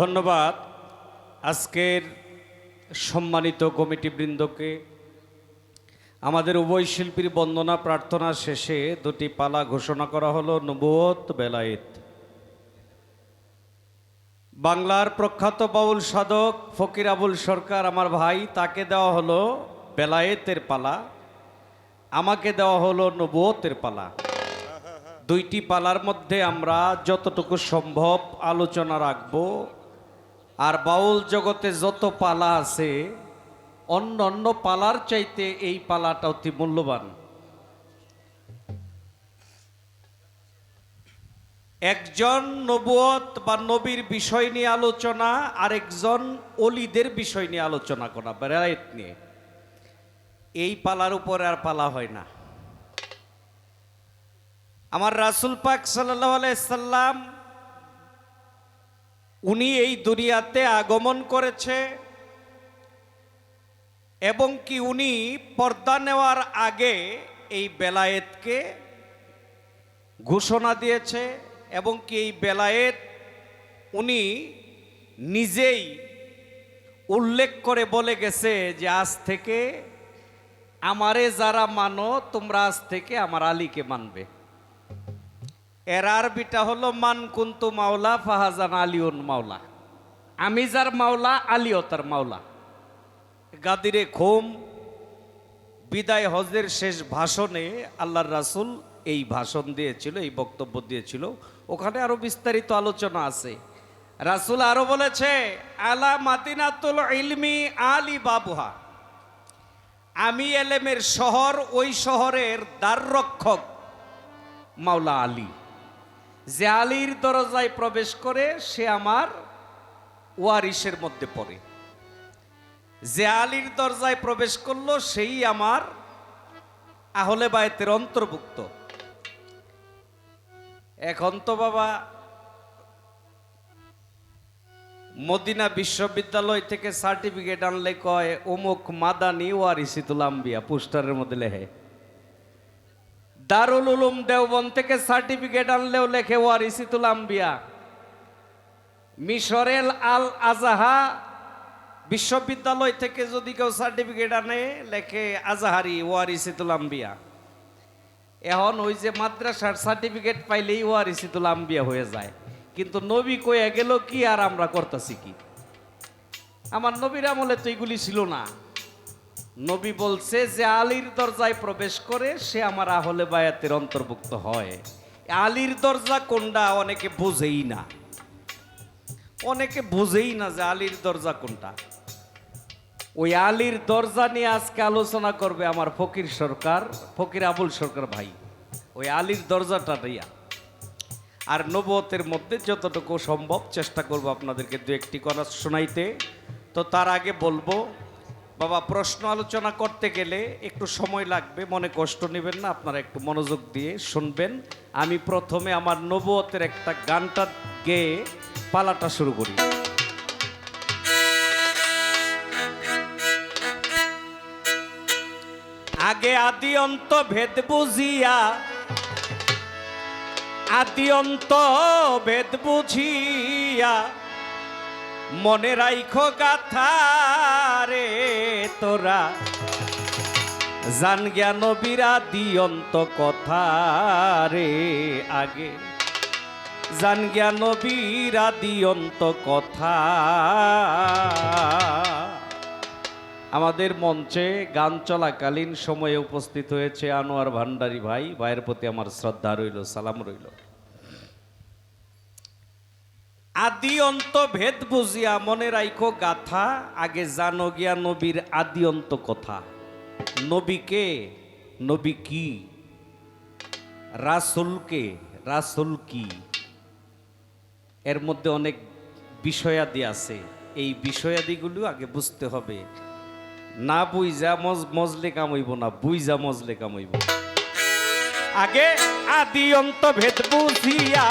ধন্যবাদ আজকের সম্মানিত কমিটিবৃন্দকে। আমাদের উভয় শিল্পীর বন্দনা প্রার্থনা শেষে দুটি পালা ঘোষণা করা হলো, নবুয়ত বেলায়েত। বাংলার প্রখ্যাত বাউল সাধক ফকির আবুল সরকার আমার ভাই, তাকে দেওয়া হলো বেলায়েতের পালা, আমাকে দেওয়া হলো নবুয়তের পালা। দুইটি পালার মধ্যে আমরা যতটুকু সম্ভব আলোচনা রাখব। আর বাউল জগতে যত পালা আছে, অন্য অন্য পালার চাইতে এই পালাটা অতি মূল্যবান। একজন নবুয়ত বা নবীর বিষয় নিয়ে আলোচনা আর একজন অলিদের বিষয় নিয়ে আলোচনা করা, বেড়ায়ত নিয়ে। এই পালার উপরে আর পালা হয় না। আমার রাসুল পাক সাল্লাম উনি এই দুনিয়াতে আগমন করেছে এবং কি উনি পর্দা নেওয়ার আগে এই বেলায়েতকে ঘোষণা দিয়েছে এবং কি এই বেলায়েত উনি নিজেই উল্লেখ করে বলে গেছে যে আজ থেকে আমারে যারা মানো, তোমরা আজ থেকে আমার আলীকে মানবে। এর আরবিটা হলো, মান কুন্তু মাওলা ফাহাজান আলিউন মাওলা। আমি যার মাওলা, আলিও তার মাওলা। গাদিরে খোম বিদায় হজের শেষ ভাষণে আল্লাহর রাসুল এই ভাষণ দিয়েছিল, এই বক্তব্য দিয়েছিল। ওখানে আরও বিস্তারিত আলোচনা আছে। রাসুল আরও বলেছে, আলা মাতিনাতুল ইলমি আলী বাবুহা। আমি এলেমের শহর, ওই শহরের দ্বাররক্ষক মাওলা আলী। যে আলীর দরজায় প্রবেশ করে সে আমার ওয়ারিসের মধ্যে পড়ে। যে আলীর দরজায় প্রবেশ করল, সেই আমার আহলে বায়তের অন্তর্ভুক্ত। এখন তো বাবা মদিনা বিশ্ববিদ্যালয় থেকে সার্টিফিকেট আনলে কয়, অমুক মাদানি ওয়ারিসিতুল আম্বিয়া, পোস্টারের মধ্যে লেখে। দারুল উলুম দেওবন থেকে সার্টিফিকেট আনলেও লেখে ওয়ারিসিতুল আম্বিয়া। মিশরেল আল আজাহা বিশ্ববিদ্যালয় থেকে যদি কেউ সার্টিফিকেট আনে, লেখে আজাহারি ওয়ারিসিতুল আম্বিয়া। এখন ওই যে মাদ্রাসার সার্টিফিকেট পাইলেই ওয়ারিসিতুল আম্বিয়া হয়ে যায়। কিন্তু নবী কয়ে গেল, কি আর আমরা করতেছি কি? আমার নবীর আমলে তো এগুলি ছিল না। নবী বলছে যে আলীর দরজায় প্রবেশ করে সে আমার আহলে বায়াতের অন্তর্ভুক্ত হয়। আলীর দরজা কোনটা অনেকে বোঝেই না। অনেকে বোঝেই না যে আলীর দরজা কোনটা। ওই আলীর দরজা নিয়ে আজকে আলোচনা করবে আমার ফকির সরকার, ফকির আবুল সরকার ভাই। ওই আলীর দরজাটা দিয়া। আর নবতের মধ্যে যতটুকু সম্ভব চেষ্টা করব আপনাদেরকে দু একটি কথা শোনাইতে। তো তার আগে বলব বাবা, প্রশ্ন আলোচনা করতে গেলে একটু সময় লাগবে, মনে কষ্ট নেবেন না, আপনারা একটু মনোযোগ দিয়ে শুনবেন। আমি প্রথমে আমার নবতের একটা গানটা গেয়ে পালাটা শুরু করি। আগে আদি অন্ত ভেদ বুঝিয়া, আদি অন্ত ভেদ বুঝিয়া মনে রাইখো গাথা রে তোরা। জান জ্ঞান বিরাদি অন্ত কথা রে আগে। জান জ্ঞান বিরাদি অন্ত কথা। আমাদের মঞ্চে গান চলাকালীন সময়ে উপস্থিত হয়েছে আনোয়ার ভান্ডারী ভাই। ভাইয়ের প্রতি আমার শ্রদ্ধা রইল, সালাম রইল। আদি অন্ত ভেদ বুঝিয়া মনে রাইখো গাথা, আগে জানো গিয়া নবীর আদি অন্ত কথা নবীকে নবী কি? রাসুলকে রাসুল কি? এর মধ্যে অনেক বিষয়াদি আছে। এই বিষয়াদিগুলো আগে বুঝতে হবে। না মজ, মজলে কামইব না বুইজা মজলে কামইব আগে আদি অন্ত ভেদ বুঝিয়া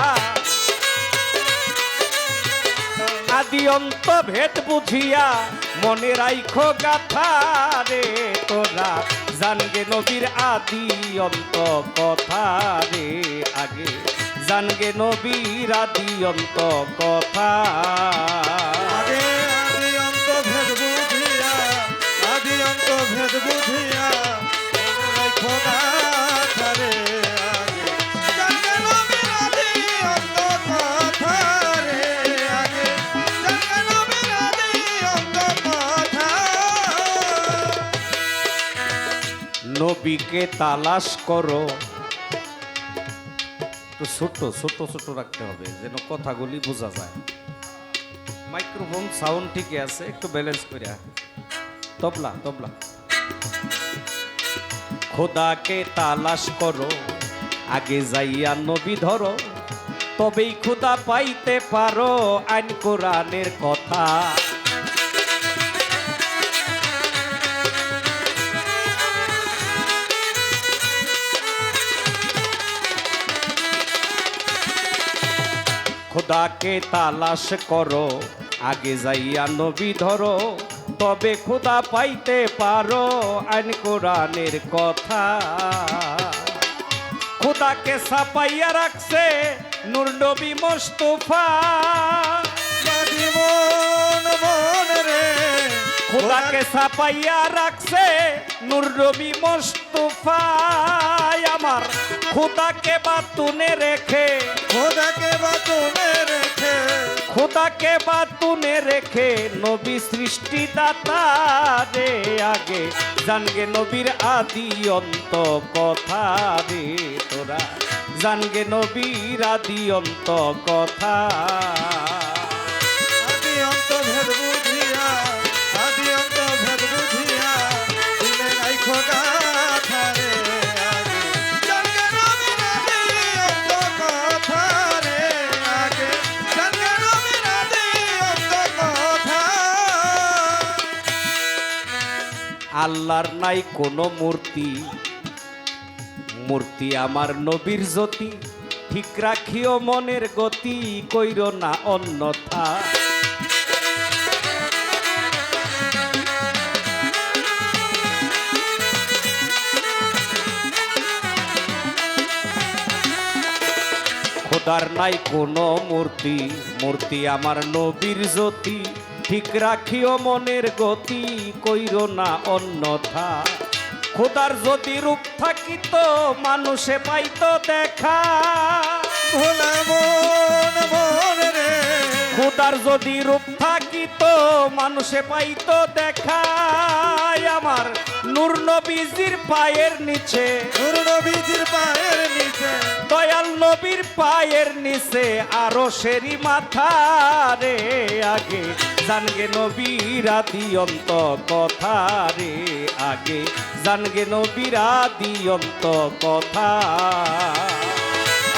আদি অন্ত ভেদ বুঝিয়া, মনে রাইখো গাথা রে তোরা। জানগে নবীর আদি অন্ত কথা রে আগে। জানগে নবীর আদি অন্ত কথা। আগে আদি অন্ত ভেদ বুঝিয়া আদি অন্ত ভেদ বুঝিয়া, মনে রাইখো নবীকে তালাশ করো। একটু ছোট ছোট ছোট রাখতে হবে, যেন কথাগুলি বোঝা যায়। মাইক্রোফোন সাউন্ড ঠিকই আছে, একটু ব্যালেন্স করে তবলা তবলা। খোদাকে তালাশ করো, আগে যাইয়া নবী ধরো, তবেই খোদা পাইতে পারো আইন কোরআনের কথা। খোদাকে তালাশ করো, আগে যাইয়া নবী ধরো, তবে খোদা পাইতে পারো আইন কোরআনের কথা। খোদাকে সাপাইয়া রাখছে নূর নবী মোস্তফা। খোদাকে সাপাইয়া রাখছে নূর নবী মোস্তফা আমার। খোদাকে বাতুনে রেখে খোদাকে বাতুনে রেখে খোদাকে বাতুনে রেখে নবী সৃষ্টি দাতা রে আগে। জানগে নবীর আদি অন্ত কথা রে তোরা। জানগে নবীর আদি অন্ত কথা। আল্লাহর নাই কোনো মূর্তি। মূর্তি আমার নবীর জ্যোতি। ঠিক রাখিও মনের গতি, কইর না অন্যথা। খোদার নাই কোনো মূর্তি। মূর্তি আমার নবীর জ্যোতি। ঠিক রাখিও মনের গতি কইর না অন্যথা। খোদার যদি রূপ থাকিত মানুষে পাইতো দেখা। খোদার যদি রূপ থাকিত মানুষে পাইতো দেখা। আমার নূর নবীজির পায়ের নিচে। নূর নবীজির পায়ের নিচে। দয়াল নবীর পায়ের নিচে আরও সেরি মাথা রে আগে। জানগে নবীর আদি অন্ত কথা রে আগে। জানগে নবীর আদি অন্ত কথা।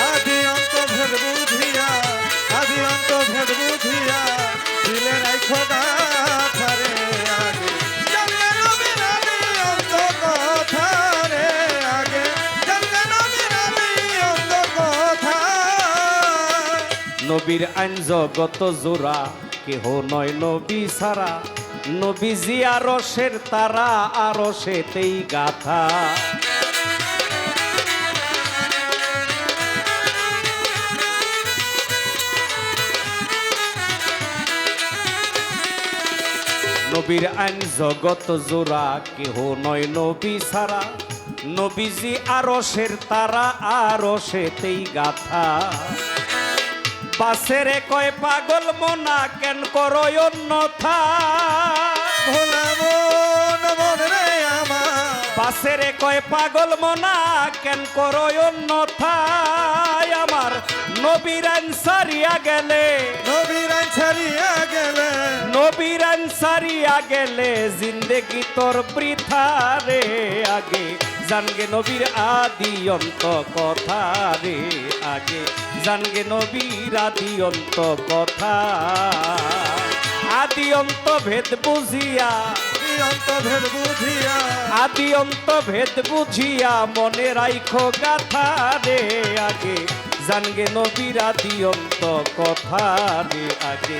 আদি অন্ত ভেদ বুঝিয়া আদি অন্ত ভেদ বুঝিয়া দিলে খোদা রে আগে। জানলে নবীর অন্ত কথা রে আগে। জানলে নবীর অন্ত কথা। নবীর আইন জগত জোড়া কেহ নয় নবী সারা। নবীজি আরসের তারা আরসেতেই গাথা। নবীর আইন জগত জোড়া, কেহ নয় নবী সারা। নবীজি আরসের তারা আরসেতেই গাথা। বাসেরে কয় পাগল মনা কেন করো অন্যথা? ভোলা মন মন রে কয় পাগল মনা কেন করো অন্যথা? আমার নবীর সারিয়া গেলে। নবীর আইন ছাড়িয়া গেলে। নবীর সারিয়া গেলে জিন্দেগি তোর বৃথা রে আগে। জানগে নবীর আদি অন্ত কথা রে আগে। জানগে নবীর আদি অন্ত কথা। আদি অন্ত ভেদ বুঝিয়া আদি অন্ত ভেদ বুঝিয়া আদি অন্ত ভেদ বুঝিয়া মনে রাইখো গাথা রে আগে। জানগে নবীর আদি অন্ত কথা রে আগে।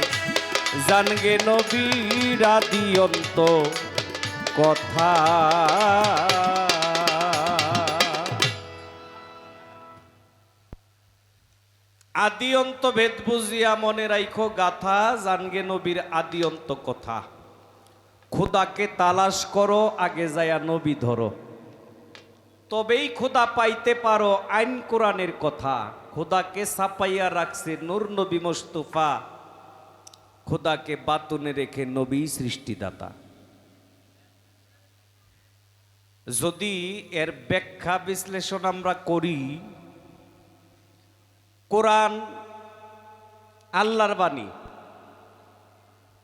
জানগে নবীর আদি অন্ত কথা। আদি অন্ত ভেদ বুঝিয়া মনে রাইখো গাথা, জানগে নবীর আদি অন্ত কথা। খোদাকে তালাশ করো, আগে যায়া নবী ধরো। তবেই খোদা পাইতে পারো আইন কোরআনের কথা। খোদাকে ছাপাইয়া রাখছে নূর নবী মোস্তফা। খোদাকে বাতুনে রেখে নবী সৃষ্টিদাতা। যদি এর ব্যাখ্যা বিশ্লেষণ আমরা করি কোরআন আল্লাহর বাণী,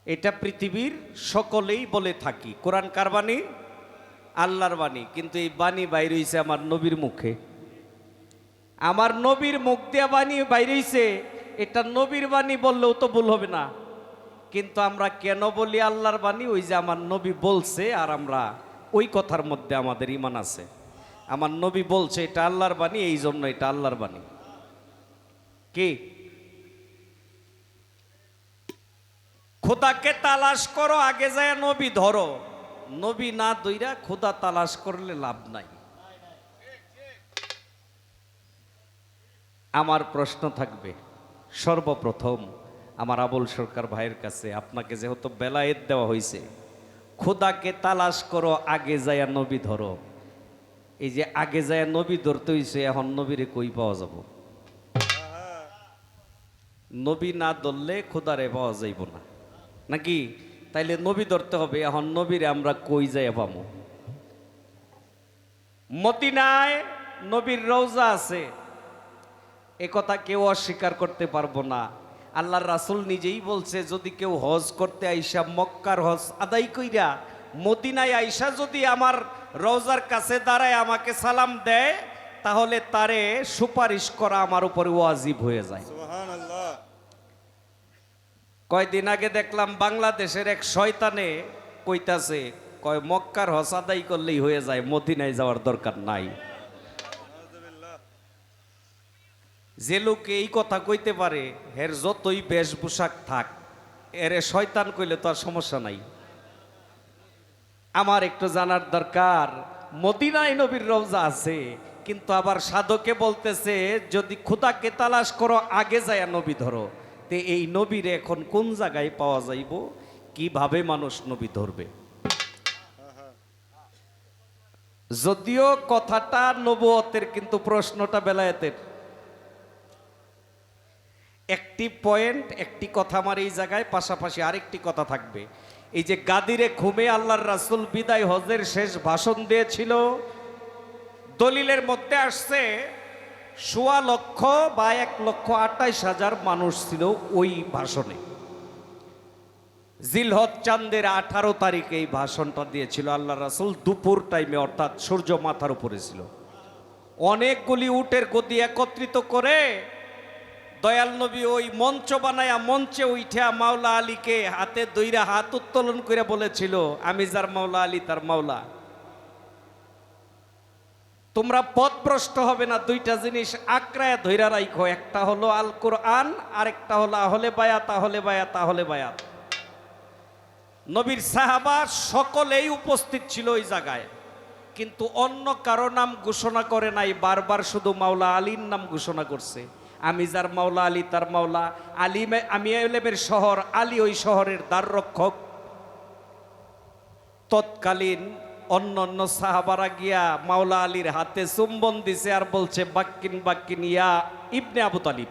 এটা পৃথিবীর সকলেই বলে থাকি। কোরআন কার বাণী? আল্লাহর বাণী। কিন্তু এই বাণী বাইর হইছে আমার নবীর মুখে। আমার নবীর মুখ দিয়া বাণী বাইর হইছে, এটা নবীর বাণী বললেও তো ভুল হবে না। কিন্তু আমরা কেন বলি আল্লাহর বাণী? ওই যে আমার নবী বলছে আর আমরা ওই কথার মধ্যে আমাদের ইমান আছে। আমার নবী বলছে এটা আল্লাহর বাণী, এই জন্য এটা আল্লাহর বাণী। কি? খোদাকে তালাশ করো, আগে যায় নবী ধরো। নবী না দইরা খোদা তালাশ করলে লাভ নাই। আমার প্রশ্ন থাকবে, সর্বপ্রথম আমার আবুল সরকার ভাইয়ের কাছে, আপনাকে যেহেতু বেলায়েত দেওয়া হয়েছে খোদাকে তালাশ করো, আগে যায় নবী ধরো। এই যে আগে যায় নবী ধরতে হইছে, এখন নবীরে কই পাওয়া যাব? নবী না ধরলে খোদারে পাওয়া যাইব না। নাকি? তাইলে নবী ধরতে হবে, এখন নবীরে আমরা কই যাই পাবো? মদিনায় নবীর রৌজা আছে। এ কথা কেউ অস্বীকার করতে পারব না। আল্লাহর রাসুল নিজেই বলছে, যদি কেউ হজ করতে আইসা মক্কার হজ আদায় কইরা মদিনায় আইসা যদি আমার রওজার কাছে দাঁড়ায় আমাকে সালাম দেয়, তাহলে তারে সুপারিশ করা আমার উপরে ওয়াজিব হয়ে যায়। কয়দিন আগে দেখলাম বাংলাদেশের এক শয়তানে কইতাছে, কয়, মক্কার হসাদাই করলেই হয়ে যায়, মদিনায় যাওয়ার দরকার নাই। যে লোক এই কথা কইতে পারে, হের যতই বেশভূষাক থাক, এরে শয়তান কইলে তো আর সমস্যা নাই। আমার একটু জানার দরকার, মদিনায় নবীর রওজা আছে, কিন্তু আবার সাধকে বলতেছে, যদি খুদাকে তালাশ করো, আগে যায় নবী ধরো। তে এই নবীর এখন কোন জায়গায় পাওয়া যাইব? কীভাবে মানুষ নবী ধরবে? যদিও কথাটা নবুয়তের, কিন্তু প্রশ্নটা বেলায়েতের। একটি পয়েন্ট, একটি কথা আমার এই জায়গায়, পাশাপাশি আরেকটি কথা থাকবে। এই যে গাদিরে ঘুমে আল্লাহর রাসূল বিদায় হজের শেষ ভাষণ দিয়েছিল, দলিলের মধ্যে আসছে সোয়া লক্ষ বা এক লক্ষ আটাইশ হাজার মানুষ ছিল ওই ভাষণে। জিলহদ চান্দের আঠারো তারিখে এই ভাষণটা দিয়েছিল। আল্লাহ রাসূল দুপুর টাইমে অর্থাৎ সূর্য মাথার উপরে ছিল। অনেকগুলি উটের গদি একত্রিত করে দয়াল নবী ওই মঞ্চ বানায়া মঞ্চে উঠা মাওলা আলীকে হাতে দইরা হাত উত্তোলন করে বলেছিল, আমি যার মাওলা আলী, তার মাওলা। তোমরা পথভ্রষ্ট হবে না। দুইটা জিনিস আক্রায় ধৈরা রাইখো। একটা হলো আল কোরআন আর একটা হলো আহলে বায়া তাহলে বায়া তাহলে বায়াত। নবীর সাহাবা সকলেই উপস্থিত ছিল ওই জায়গায়। কিন্তু অন্য কারও নাম ঘোষণা করে নাই, বারবার শুধু মাওলা আলীর নাম ঘোষণা করছে। আমি যার মাওলা আলী, তার মাওলা আলী আমি এলেমের শহর, আলী ওই শহরের দ্বার রক্ষক। তৎকালীন অন্য অন্য সাহাবারা গিয়া মাওলা আলীর হাতে চুম্বন দিছে আর বলছে, বাক্কিন বাক্কিন, ইয়া ইবনে আবু তালিব।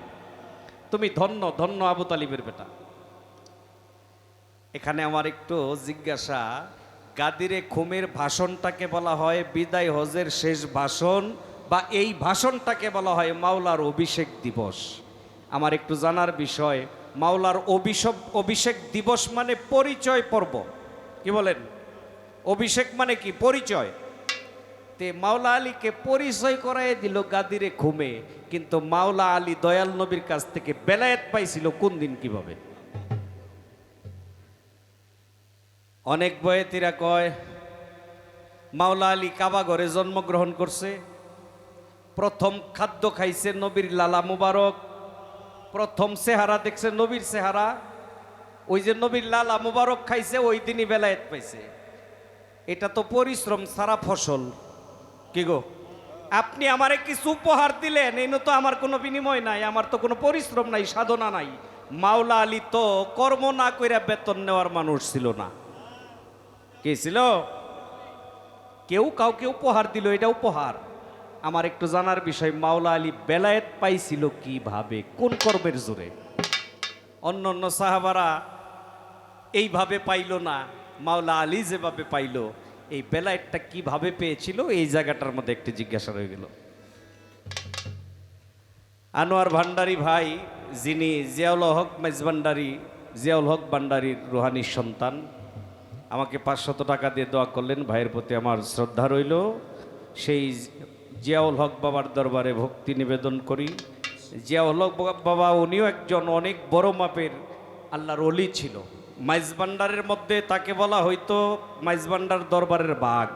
তুমি ধন্য ধন্য আবু তালিবের বেটা। এখানে আমার একটু জিজ্ঞাসা, গাদিরে খুমের ভাষণটাকে বলা হয় বিদায় হজের শেষ ভাষণ বা এই ভাষণটাকে বলা হয় মাওলার অভিষেক দিবস? আমার একটু জানার বিষয়, মাওলার অভিষেক অভিষেক দিবস মানে পরিচয় পর্ব। কি বলেন? অভিষেক মানে কি? পরিচয়। তে মাওলা আলীকে পরিচয় করাই দিল গাদিরে ঘুমে, কিন্তু মাওলা আলী দয়াল নবীর কাছ থেকে বেলায়েত পাইছিল কোন দিন কীভাবে? অনেক বয়েতিরা কয়, মাওলা আলী কাবা ঘরে জন্মগ্রহণ করছে, প্রথম খাদ্য খাইছে নবীর লালা মুবারক, প্রথম চেহারা দেখছে নবীর চেহারা, ওই যে নবীর লালা মুবারক খাইছে, ওই দিনই বেলায়েত পাইছে। এটা তো পরিশ্রম সারা ফসল। কি গো? আপনি আমারে কিছু উপহার দিলেন এই তো আমার কোনো বিনিময় নাই, আমার তো কোনো পরিশ্রম নাই, সাধনা নাই। মাওলা আলী তো কর্ম না কইরা বেতন নেওয়ার মানুষ ছিল না। কে ছিল? কেউ কাউকে উপহার দিল, এটা উপহার। আমার একটু জানার বিষয়, মাওলা আলী বেলায়েত পাইছিল কীভাবে, কোন কর্মের জোরে? অন্য অন্য সাহাবারা এইভাবে পাইল না। মাওলা আলী যেভাবে পাইল, এই বেলাইটটা কীভাবে পেয়েছিল, এই জায়গাটার মধ্যে একটি জিজ্ঞাসা রয়ে গেল। আনোয়ার ভান্ডারি ভাই, যিনি জিয়াউল হক মেজভান্ডারি, জিয়াউল হক ভান্ডারির রুহানির সন্তান, আমাকে পাঁচশত টাকা দিয়ে দোয়া করলেন, ভাইয়ের প্রতি আমার শ্রদ্ধা রইল। সেই জিয়াউল হক বাবার দরবারে ভক্তি নিবেদন করি। জিয়াউল হক বাবা উনিও একজন অনেক বড় মাপের আল্লাহর অলি ছিল। মাইজবান্ডারের মধ্যে তাকে বলা হয়তো মাইজবান্ডার দরবারের বাঘ।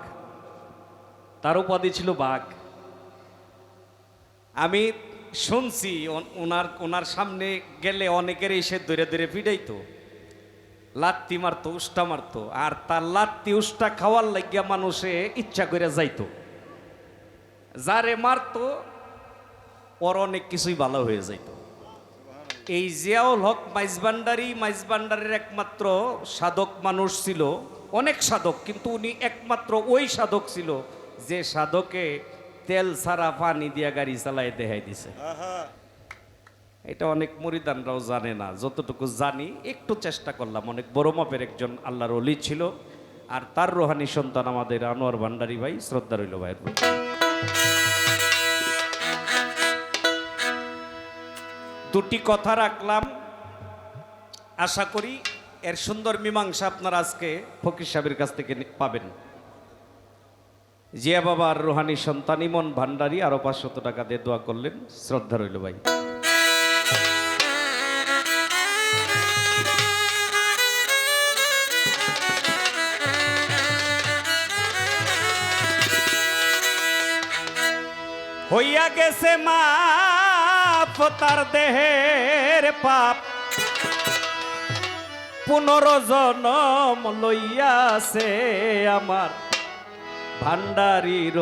তার উপাধি ছিল বাঘ। আমি শুনছি ওনার ওনার সামনে গেলে অনেকের এসে ধরে ধরে পিটাইতো। লাত্তি মারতো, উষ্টা মারতো, আর তার লাত্তি, উষ্টা খাওয়ার লাগিয়া মানুষে ইচ্ছা করে যাইতো। যারে মারতো, ওর অনেক কিছুই ভালো হয়ে যাইতো। এই জিয়াউল হক মাইজবান্ডারি মাইজবান্ডারের একমাত্র সাধক মানুষ ছিল অনেক সাধক কিন্তু উনি একমাত্র ওই সাধক ছিল যে সাধকে তেল ছাড়া পানি দিয়া গাড়ি চালাই দেখাই দিছে। এটা অনেক মরিদানরাও জানে না যতটুকু জানি একটু চেষ্টা করলাম। অনেক বড় মাপের একজন আল্লাহর অলি ছিল আর তার রোহানি সন্তান আমাদের আনোয়ার ভান্ডারি ভাই শ্রদ্ধা রইল ভাইয়ের দুটি কথা রাখলাম। আশা করি এর সুন্দর মীমাংসা আপনারা আজকে ফকির সাহেবের কাছ থেকে পাবেন। জিয়া বাবার রুহানি সন্তান ইমন ভান্ডারী আরও পাঁচশত টাকা দিয়ে দোয়া করলেন। শ্রদ্ধা রইল ভাই। হইয়া গেছে মাপ তার দেহের পাপ। পুনর্জনম লইয়াছে আমার। ভান্ডারির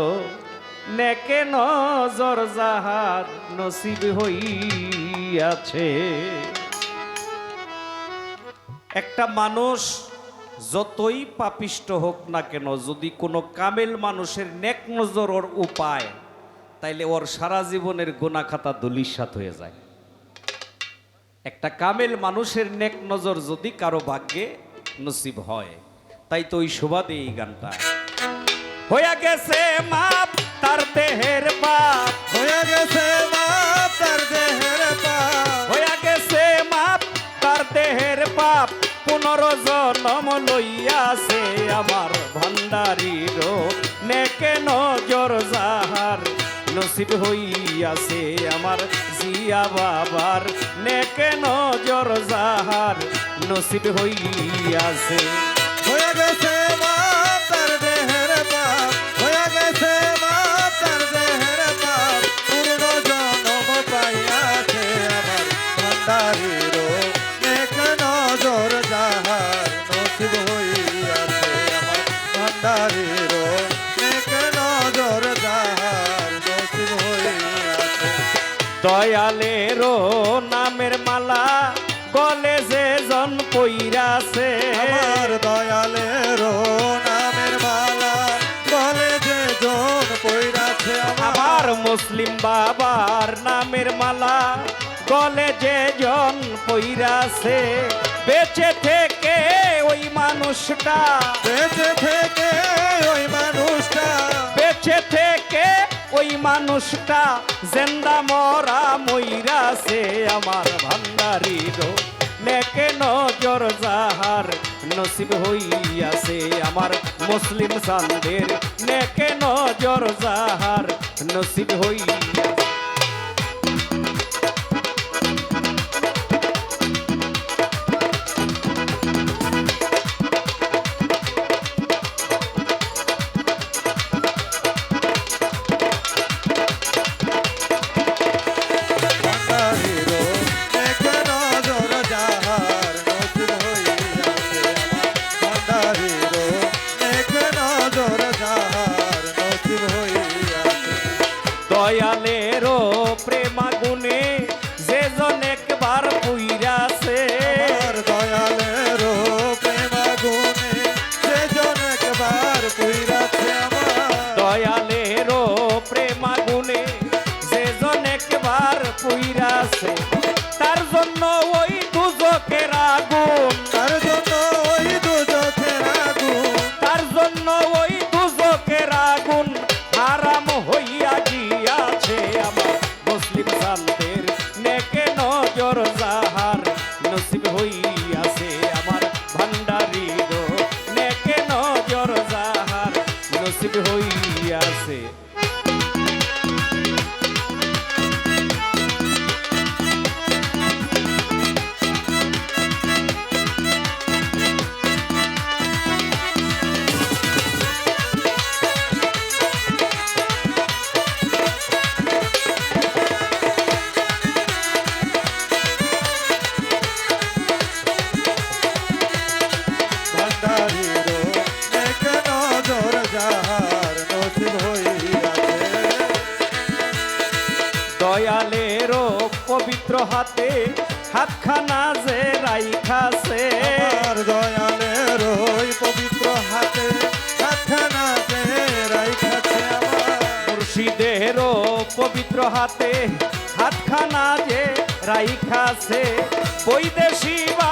নেকে নজর যাহার নসিব হইয়াছে। একটা মানুষ যতই পাপিষ্ট হোক না কেন, যদি কোনো কামেল মানুষের নেক নজর উপায় তাইলে ওর সারা জীবনের গোনা খাতা দুলিশাত হয়ে যায়। একটা কামেল মানুষের নেক নজর যদি কারও ভাগ্যে নসিব হয় তাই তো ওই শোভাতে এই গানটা। হইয়া গেছে মাপ তার দেহের বাপ হয়ে গেছে মাপ তার দেহের পাপ। হইয়া গেছে মাপ তার দেহের পুনর্জনম লইয়াছে আমার ভান্ডারির নেকে নজর যাহার নসিব হইয়াছে আমার জিয়া বাবার। নেকে নজর যাহার নসিব হইয়াছে। দয়ালেরও নামের মালা গলে যে জন পইরাছে আমার দয়ালের নামের মালা বলে যে জন পইরাছে আমার মুসলিম বাবার নামের মালা গলে যে জন পইরাছে বেঁচে থেকে ওই মানুষটা বেঁচে থেকে ওই মানুষটা বেঁচে থেকে ওই মানুষটা জেন্দা মরা মইরাছে আমার ভান্ডারির নেকে নজর যাহার নসিব হইয়াছে আমার মুসলিম সান্দের নেকে নজর যাহার নসিব হইয়াছে হইয়াছে। হাতে হাতখানা যে রাইখাছে বৈদেশী বারে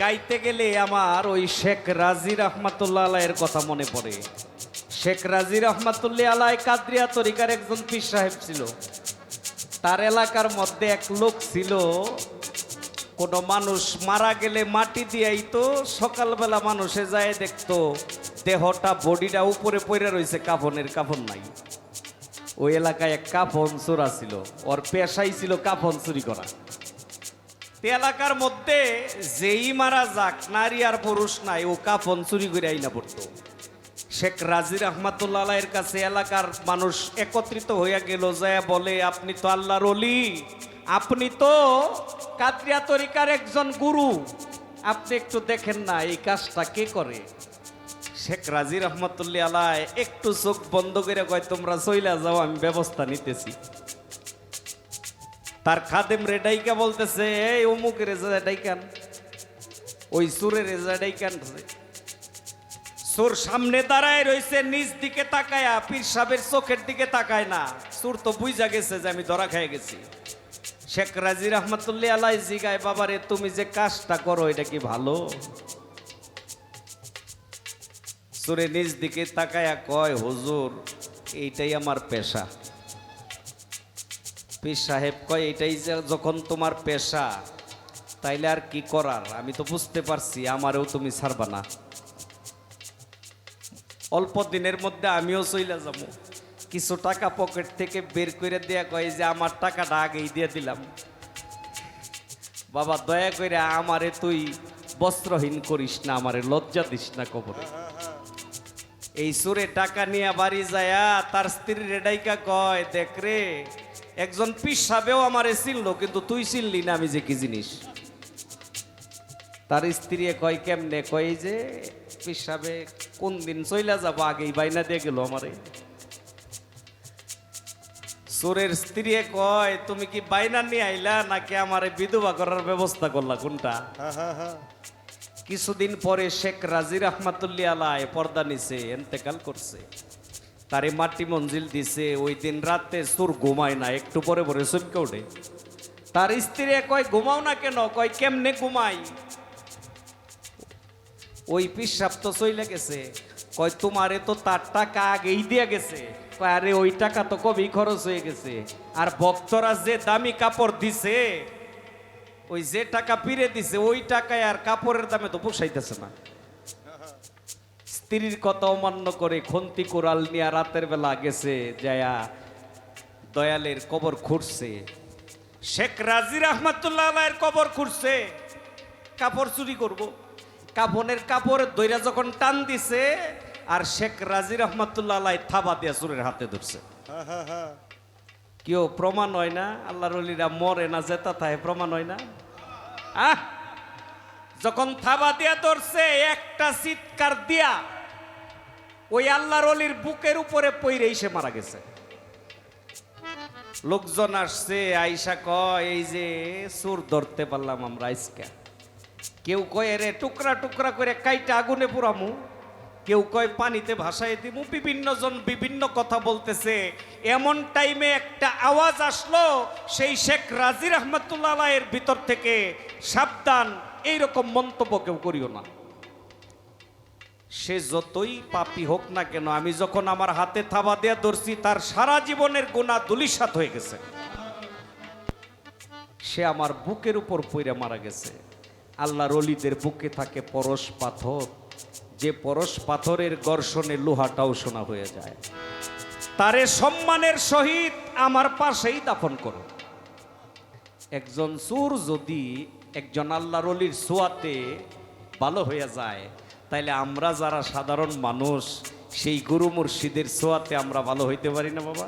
গাইতে গেলে আমার ওই শেখ রাজি রহমাতুল্লাহ আলাইয়ের কথা মনে পড়ে। শেখ রাজি রহমাতুল্লাহ আলাই কাদরিয়া তরিকার একজন পীর সাহেব ছিল। তার এলাকার মধ্যে এক লোক ছিল। কোনো মানুষ মারা গেলে মাটি দিয়াই তো সকালবেলা মানুষে যায় দেখতো, দেহটা, বডিটা উপরে পড়ে রয়েছে কাফনের কাফন নাই। ওই এলাকায় এক কাফন চোরা ছিল। ওর পেশাই ছিল কাফন চুরি করা। এলাকার মধ্যে যেই মারা যাক, নারী আর পুরুষ নাই, ও কাফন চুরি করে আইনা পড়তো। শেখ রাজির রহমাতুল্লাহ এর কাছে এলাকার মানুষ একত্রিত হইয়া গেল, যায় বলে, আপনি তো আল্লাহর অলি আপনি তো কাদরিয়া তরিকার একজন গুরু। আপনি একটু দেখেন না, এই কাজটা কে করে? শেখ রাজির রহমতুল্লাহ আলাই একটু চোখ বন্ধ করে কয়, তোমরা চইলা যাও, আমি ব্যবস্থা নিতেছি। তার খাদেম রেডাইকা বলতেছে, এই অমুক রেজা ডাইকান, ওই সুরে রেজা ডাইকান সুর সামনে দাঁড়ায় রয়েছে নিজ দিকে তাকায়া, পীর সাহেবের চোখের দিকে তাকায় না। সুর তো বুঝা গেছে যে আমি ধরা খেয়ে গেছি। শেখ রাজি রহমতুল্লাহ আলাই জিগায়, বাবারে, তুমি যে কাজটা করো, এটা কি ভালো? সুরে নিজ দিকে তাকায়া কয়, হুজুর, এইটাই আমার পেশা। পীর সাহেব কয়, এটাই যে যখন তোমার পেশা, তাইলে আর কি করার? আমি তো বুঝতে পারছি, আমারও তুমি ছাড়বা না। অল্প দিনের মধ্যে আমিও চইলা যাব। কিছু টাকা পকেট থেকে বের করে দেয়া কয় যে, আমার টাকাটা আগেই দিয়ে দিলাম। বাবা, দয়া করে আমারে তুই বস্ত্রহীন করিস না, আমারে লজ্জা দিস না কবরে। এই সুরে টাকা নিয়ে বাড়ি যায়া তার স্ত্রী রেডাইকা কয়, দেখ রে, একজন পিসাবেও আমারে চিনলো, কিন্তু তুই চিনলি না আমি যে কি জিনিস? তার স্ত্রী কয়, কেমনে? কয় যে পিসাবে কোন দিন চইলা যাব, আগেই বাইনা দিয়ে গেল আমারে। সুরের স্ত্রী কয়, তুমি কি বাইনা নিয়ে আইলা নাকি আমারে বিধবা করার ব্যবস্থা করলা, কোনটা? হা হা হা। কিছুদিন পরে শেখ রাজির রহমাতুল্লাহ আলাই পর্দা নিছে, এন্তেকাল করছে। তারে মাটি মঞ্জিল দিছে, ওই দিন রাতে সুর ঘুমায় না, একটু পরে পরে চমকে ওঠে। তার স্ত্রী কয়, ঘুমাও না কেন? কয়, কেমনে ঘুমাই? ওই পিসাব তো চইলে গেছে। কয়, তোমারে তো তার টাকা আগেই দিয়া গেছে। আরে, ওই টাকা তো কবি খরচ হয়ে গেছে। আর ভক্তরা যে দামি কাপড় দিছে ওই যে টাকা পিরে দিছে, ওই টাকায় আর কাপড়ের দামে তো পোষাইতেছে না। স্ত্রীর কথা অমান্য করে খন্তি কোরাল নিয়ে রাতের বেলা গেছে, যায়া দয়ালের কবর খুঁড়ছে। শেখ রাজির আলাইয়ের কবর খুঁড়ছে। কাপড় চুরি করব। কাপনের কাপড় দইরা যখন টান দিছে, আর শেখ রাজি রহমতুল্লাহ আলাই থাবা দিয়া চুরের হাতে ধরছে। কেউ প্রমাণ হয় না, আল্লাহর অলিরা মরে না, জেতা থাকে প্রমাণ হয় না। আহ! যখন থাবা দিয়া ধরছে, একটা চিৎকার দিয়া ওই আল্লাহর অলির বুকের উপরে পইরে সে মারা গেছে। লোকজন আসছে, আইসা কয়, এই যে সুর ধরতে পারলাম আমরা আইসকা কেউ কয় রে টুকরা টুকরা করে কাইটা আগুনে পুরামু। কেউ কয় পানিতে ভাসায় দিমু বিভিন্ন জন বিভিন্ন কথা বলতেছে। এমন টাইমে একটা আওয়াজ আসলো, সেই শেখ রাজি রহমতুল্লাহ এর ভিতর থেকে সাবধান, এইরকম মন্তব্য কেউ করিও না। সে যতই পাপি হোক না কেন, আমি যখন আমার হাতে থাবা দেয়া ধরছি, তার সারা জীবনের গোনা দুলিশাত হয়ে গেছে। সে আমার বুকের উপর পইরা মারা গেছে। আল্লাহর অলিদের বুকে থাকে পরশ পাথর। যে পরশ পাথরের গর্ষণে লোহাটাও সোনা হয়ে যায়। তারে সম্মানের সহিত আমার পাশেই দাফন করো। একজন সুর যদি একজন আল্লাহর অলির সোয়াতে ভালো হয়ে যায় তাইলে আমরা যারা সাধারণ মানুষ সেই গুরু মুর্শিদের সোয়াতে আমরা ভালো হইতে পারি না বাবা?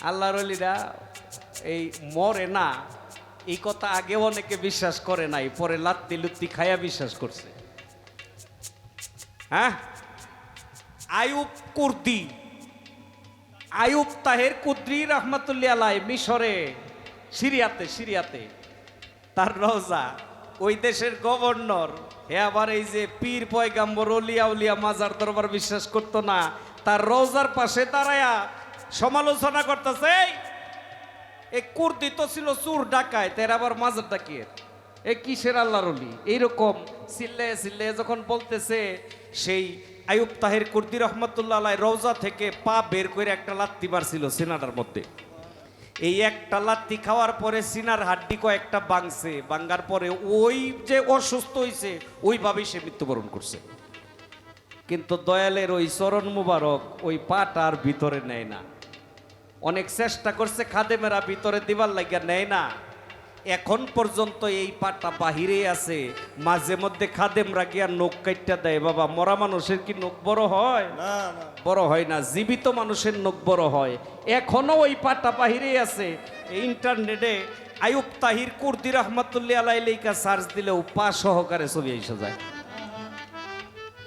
আল্লাহর অলিরা এই মরে না এই কথা আগে অনেকে বিশ্বাস করে নাই, পরে লাত্তি লুত্তি খায়া বিশ্বাস করছে। হ্যাঁ? আয়ুব কুর্দি। আয়ুব তাহের কুদ্রি রহমতুল্লাহ আলাই মিশরে, সিরিয়াতে সিরিয়াতে। তার রওজা ওই দেশের গভর্নর, হে আবার এই যে পীর, পয়গাম্বর, অলিয়া, উলিয়া, মাজার দরবার বিশ্বাস করতো না, তার রওজার পাশে দাঁড়ায়া সমালোচনা করতেছে "এই, কুর্দি তো ছিল চুর ডাকায় তার আবার মাজার ডাকিয়ে। এ কিসের আল্লাহর অলি এইরকম সিল্লে সিল্লে যখন বলতেছে সেই আয়ুব তাহের কুর্দি রহমতুল্লাহ আলাই থেকে পা বের করে একটা লাত্তি ছিল সিনাটার মধ্যে। এই একটা লাত্তি খাওয়ার পরে সিনার হাড্ডি কয়েকটা বাংছে বাঙ্গার পরে ওই যে অসুস্থ হয়েছে ওইভাবেই সে মৃত্যুবরণ করছে। কিন্তু দয়ালের ওই চরণ মুবারক ওই পাটা আর ভিতরে নেয় না। অনেক চেষ্টা করছে খাদেমেরা ভিতরে দিবার লাগিয়া নেয় না। এখন পর্যন্ত এই পাটা বাহিরে আছে। মাঝে মধ্যে খাদেমরা গিয়া নখ কাইটটা দেয় বাবা মরা মানুষের কি নখ বড় হয়? বড় হয় না জীবিত মানুষের নখ বড় হয়। এখনও ওই পাটা বাহিরে আছে। ইন্টারনেটে আয়ুব তাহির কুর্দি রহমতুল্লাহ আলাই লেখা সার্চ দিলেও পা সহকারে ছবি এসে যায়।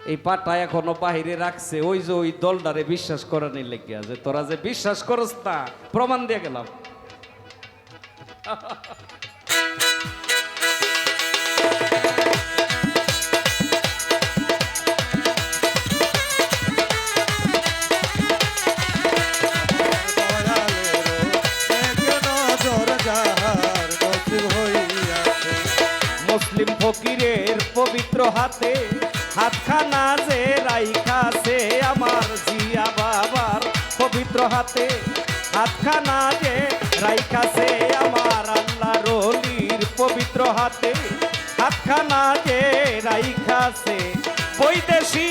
এই পাটা এখনও বাহিরে রাখছে, ওই যে ওই দলটারে বিশ্বাস করানি লেগে আছে? তোরা যে বিশ্বাস করস না, প্রমাণ দিয়ে গেলাম। মুসলিম ফকিরের পবিত্র হাতে হাতখানা যে রাইখাছে আমার জিয়া বাবার পবিত্র হাতে, হাতখানা যে রাইখাছে আমার আল্লাহ রলির পবিত্র হাতে, হাতখানা যে রাইখাছে, বৈদেশি